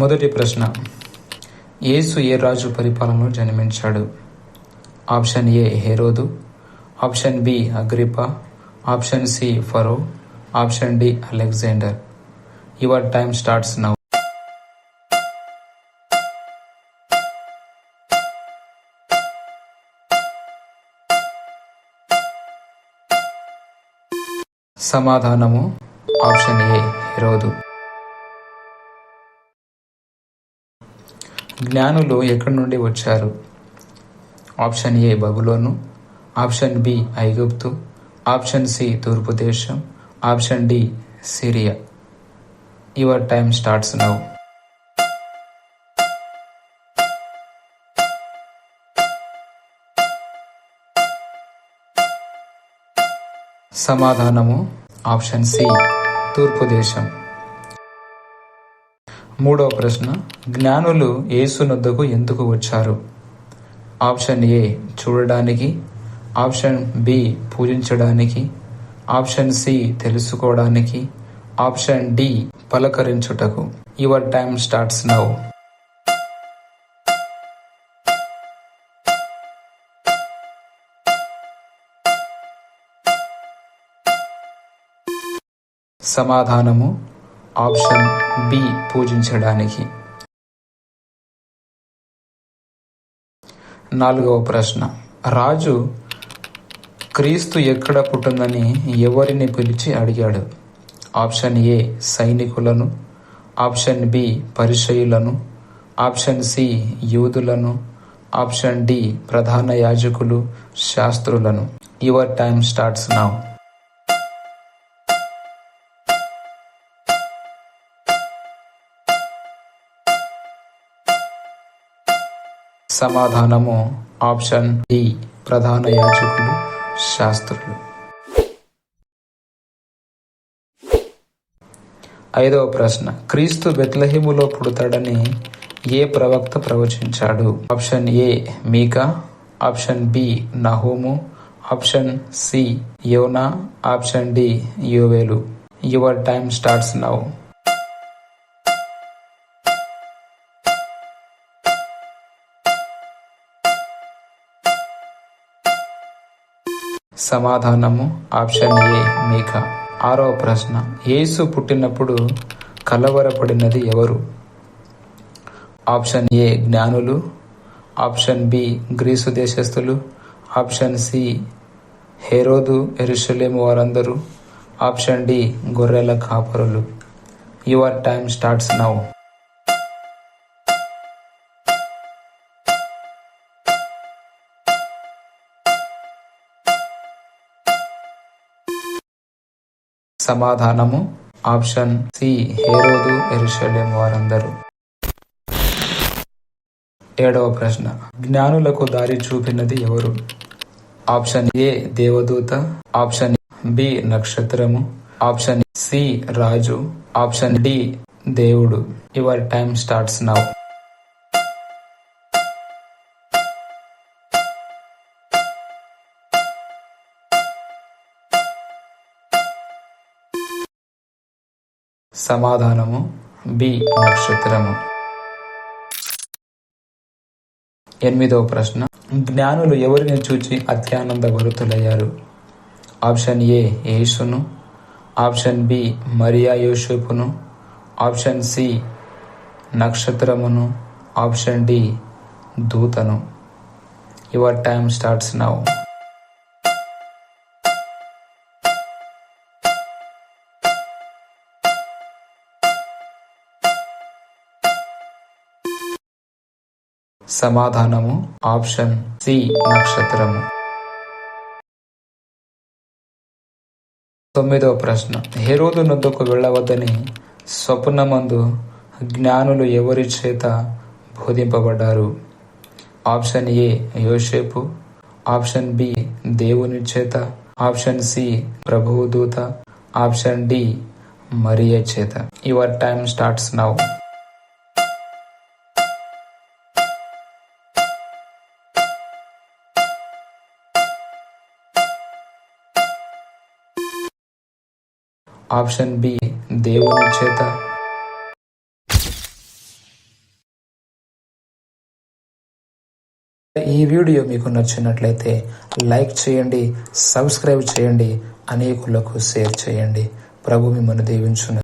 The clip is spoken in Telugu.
మొదటి ప్రశ్న. యేసు ఏ రాజు పరిపాలనలో జన్మించాడు? Option A Herod option B Agrippa option C Pharaoh option D Alexander. Your time starts now. సమాధానము ఆప్షన్ ఏ హెరోదు. జ్ఞానులు ఎక్కడి నుండి వచ్చారు? Option A Babylon option B ఐగుప్తు ఆప్షన్ సి తూర్పు దేశం option D Syria. Your time starts now. సమాధానము ఆప్షన్ సి తూర్పు దేశం. మూడవ ప్రశ్న జ్ఞానులు యేసునొద్దకు ఎందుకు వచ్చారు? ఆప్షన్ ఏ చూడడానికి. ఆప్షన్ బి పూజించడానికి. ఆప్షన్ సి తెలుసుకోవడానికి. ఆప్షన్ డి పలకరించుటకు. యువర్ టైమ్ స్టార్ట్స్ నౌ సమాధానము ఆప్షన్ బి పూజించడానికి? నాలుగవ ప్రశ్న. రాజు క్రీస్తు ఎక్కడ పుట్టిందని ఎవరిని పిలిచి అడిగాడు? ఆప్షన్ ఏ సైనికులను. ఆప్షన్ బి పరిచయులను ఆప్షన్ సి యూదులను. ఆప్షన్ డి ప్రధాన యాజకులు శాస్త్రులను. Your time starts now. సమాధానము. Option D. ప్రధాన యాజకులు శాస్త్రులు. ఐదవ ప్రశ్న. క్రీస్తు బెత్లహిములో పుడతాడని ఏ ప్రవక్త ప్రవచించాడు? Option A. Micah? Option B. నహోము. Option C. Yona. Option D. యోవేలు. Your time starts now. సమాధానము ఆప్షన్ ఏ మేక ఆరవ ప్రశ్న. యేసు పుట్టినప్పుడు కలవరపడినది ఎవరు? ఆప్షన్ ఏ జ్ఞానులు. ఆప్షన్ బి గ్రీసు దేశస్థులు. ఆప్షన్ సి హెరోదు ఎరుషలేము వారందరూ. ఆప్షన్ డి గొర్రెల కాపరులు. Your time starts now. సమాధానము. ఆప్షన్ సి హేరోదు ఎరుషలేం వారందరూ. ఏడవ ప్రశ్న. జ్ఞానులకు దారి చూపినది ఎవరు? ఆప్షన్ ఏ దేవదూత. ఆప్షన్ బి నక్షత్రము. ఆప్షన్ సి రాజు. ఆప్షన్ డి దేవుడు. Your time starts now. సమాధానము. బి. నక్షత్రము. ఎనిమిదవ ప్రశ్న. జ్ఞానులు ఎవరిని చూచి అత్యానంద భరుతులయ్యారు ఆప్షన్ ఏ. యేసును. Option B. మరియా యోసేపును. Option C. నక్షత్రమును. Option D. దూతను. Your time starts now. సమాధానము ఆప్షన్ సి నక్షత్రము. తొమ్మిదవ ప్రశ్న. హెరోదు నొద్దకు వెళ్ళవద్దని స్వప్నమందు జ్ఞానులు ఎవరి చేత బోధింపబడ్డారు? ఆప్షన్ ఏ యోషేపు ఆప్షన్ బి దేవుని చేత. ఆప్షన్ సి ప్రభువు దూత. ఆప్షన్ డి మరియ చేత. Your time starts now. Option B దేవుని చేత. ఈ వీడియో మీకు నచ్చినట్లయితే లైక్ చేయండి సబ్స్క్రైబ్ చేయండి అనేకులకు షేర్ చేయండి. ప్రభు మిమ్మల్ని దీవించును.